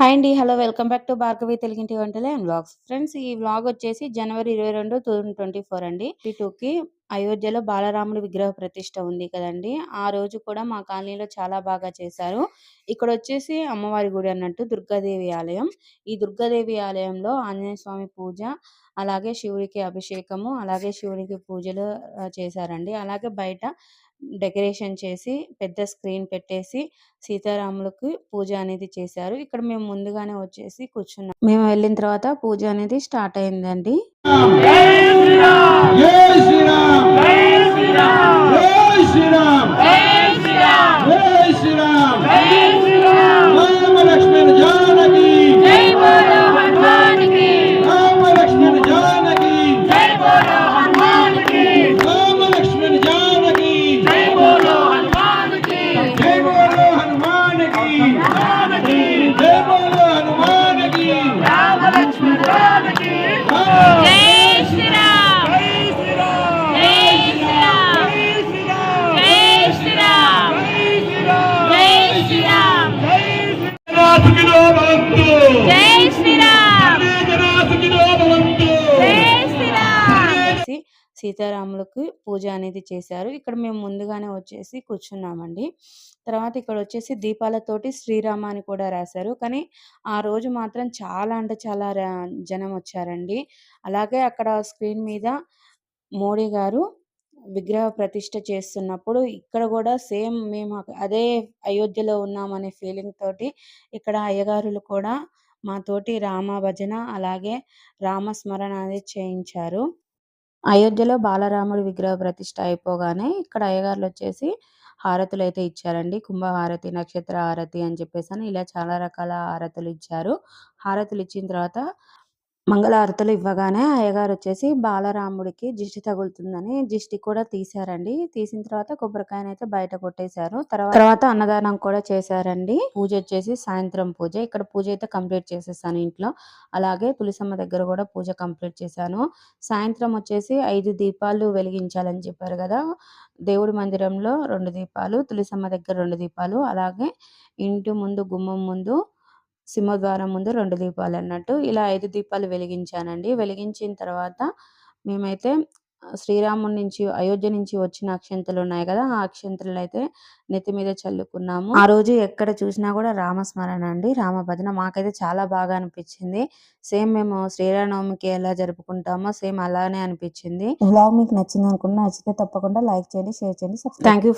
Hi అండి. Hello! Welcome back to Bhargavi తెలుగింటి వంటలే అండ్ వ్లాగ్స్. ఫ్రెండ్స్ ఈ వ్లాగ్ వచ్చేసి జనవరి 22, 2024 అండి. 22కి అయోధ్యలో బాలరాముడి విగ్రహ ప్రతిష్ట ఉంది కదండి ఆ రోజు కూడా మా కాలనీలో చాలా బాగా చేశారు. ఇక్కడ వచ్చేసి అమ్మవారి గుడి అన్నట్టు దుర్గాదేవి ఆలయం. ఈ దుర్గాదేవి ఆలయంలో ఆంజనేయ స్వామి పూజ, అలాగే శివుడికి అభిషేకము, అలాగే శివుడికి పూజలు చేశారండి. అలాగే బయట డెకరేషన్ చేసి పెద్ద స్క్రీన్ పెట్టేసి సీతారాములకి పూజ అనేది చేశారు. ఇక్కడ మేము ముందుగానే వచ్చేసి కూర్చున్నాం. మేము వెళ్ళిన తర్వాత పూజ అనేది స్టార్ట్ అయిందండి. జై శ్రీరామ్ జై శ్రీరామ్ జై సీతారాములకు పూజ అనేది చేశారు. ఇక్కడ మేము ముందుగానే వచ్చేసి కూర్చున్నామండి. తర్వాత ఇక్కడ వచ్చేసి దీపాలతోటి శ్రీరామ అని కూడా రాశారు. కానీ ఆ రోజు మాత్రం చాలా అంటే చాలా జనం వచ్చారండి. అలాగే అక్కడ స్క్రీన్ మీద మోడీ గారు విగ్రహ ప్రతిష్ట చేస్తున్నప్పుడు ఇక్కడ కూడా సేమ్ మేము అదే అయోధ్యలో ఉన్నామనే ఫీలింగ్ తోటి ఇక్కడ అయ్యగారులు కూడా మాతోటి రామ భజన అలాగే రామస్మరణ అనేది చేయించారు. అయోధ్యలో బాలరాముడి విగ్రహ ప్రతిష్ట అయిపోగానే ఇక్కడ అయ్యగారులు వచ్చేసి హారతులు అయితే ఇచ్చారండి. కుంభహారతి, నక్షత్ర హారతి అని చెప్పేసి అని ఇలా చాలా రకాల హారతులు ఇచ్చారు. హారతులు ఇచ్చిన తర్వాత మంగళహారతులు ఇవ్వగానే అయ్యగారు వచ్చేసి బాలరాముడికి దిష్టి తగులుతుందని దిష్టి కూడా తీశారండి. తీసిన తర్వాత కొబ్బరికాయనైతే బయట కొట్టేశారు. తర్వా తర్వాత అన్నదానం కూడా చేశారండి. పూజ వచ్చేసి సాయంత్రం పూజ. ఇక్కడ పూజ అయితే కంప్లీట్ చేసేసాను ఇంట్లో. అలాగే తులసమ్మ దగ్గర కూడా పూజ కంప్లీట్ చేశాను. సాయంత్రం వచ్చేసి 5 దీపాలు వెలిగించాలని చెప్పారు గదా! దేవుడి మందిరంలో 2 దీపాలు, తులసమ్మ దగ్గర 2 దీపాలు, అలాగే ఇంటి ముందు గుమ్మం ముందు సింహద్వారం ముందు 2 దీపాలన్నట్టు. ఇలా 5 దీపాలు వెలిగించానండి. వెలిగించిన తర్వాత మేమైతే శ్రీరాముడి నుంచి అయోధ్య నుంచి వచ్చిన అక్షింతలున్నాయి గదా! ఆ అక్షింతలనైతే నెత్తి మీద చల్లుకున్నాము. ఆ రోజు ఎక్కడ చూసినా కూడా రామస్మరణ అండి. రామ భజన మాకైతే చాలా బాగా అనిపిచ్చింది. సేమ్ మేము శ్రీరామనవమికి ఎలా జరుపుకుంటామో సేమ్ అలానే అనిపిచ్చింది. ఈ వ్లాగ్ మీకు నచ్చిందనుకుంటున్నా. నచ్చితే తప్పకుండా లైక్ చేయండి, షేర్ చేయండి, థాంక్ యూ